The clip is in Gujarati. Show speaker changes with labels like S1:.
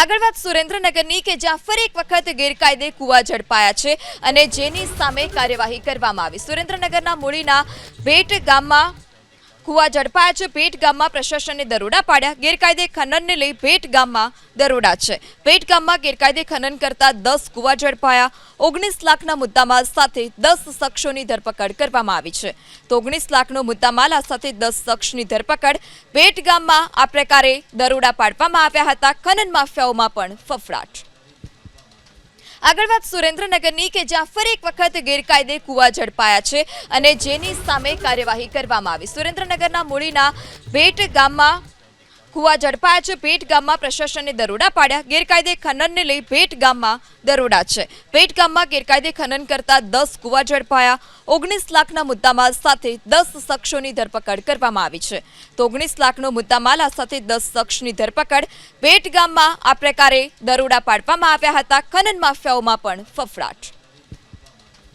S1: આગળ વાત સુરેન્દ્રનગરની કે જ્યાં ફરી એક વખત ગેરકાયદે કુવા ઝડપાયા છે અને જેની સામે કાર્યવાહી કરવામાં આવી. સુરેન્દ્રનગરના મૂળીના ભેટ ગામમાં કુવા ઝડપાયા છે. ભેટ ગામમાં પ્રશાસને દરોડા પાડ્યા. ગેરકાયદે ખનનને લઈ ભેટ ગામમાં દરોડા છે. ભેટ ગામમાં ગેરકાયદે ખનન કરતા દસ કુવા ઝડપાયા. ઓગણીસ લાખના મુદ્દામાલ સાથે દસ શખ્સોની ધરપકડ કરવામાં આવી છે. તો ઓગણીસ લાખનો મુદ્દામાલ આ સાથે દસ શખ્સની ધરપકડ. ભેટ ગામમાં આ પ્રકારે દરોડા પાડવામાં આવ્યા હતા. ખનન માફિયાઓમાં પણ ફફડાટ. આગળ વાત સુરેન્દ્રનગરની કે જ્યાં ફરી એક વખત ગેરકાયદે કુવા ઝડપાયા છે અને જેની સામે કાર્યવાહી કરવામાં આવી. સુરેન્દ્રનગરના મૂળીના ભેટ ગામમાં કુવા ઝડપાયા છે. ભેટ ગામમાં પ્રશાસને દરોડા પાડ્યા. ગેરકાયદે ખનનને લઈ ભેટ ગામમાં દરોડા છે. ભેટ ગામમાં ગેરકાયદે ખનન કરતા દસ કુવા ઝડપાયા. ઓગણીસ લાખના મુદ્દામાલ સાથે દસ શખ્સોની ધરપકડ કરવામાં આવી છે. તો ઓગણીસ લાખનો મુદ્દામાલ આ સાથે દસ શખ્સની ધરપકડ. ભેટ ગામમાં આ પ્રકારે દરોડા પાડવામાં આવ્યા હતા. ખનન માફિયાઓમાં પણ ફફડાટ.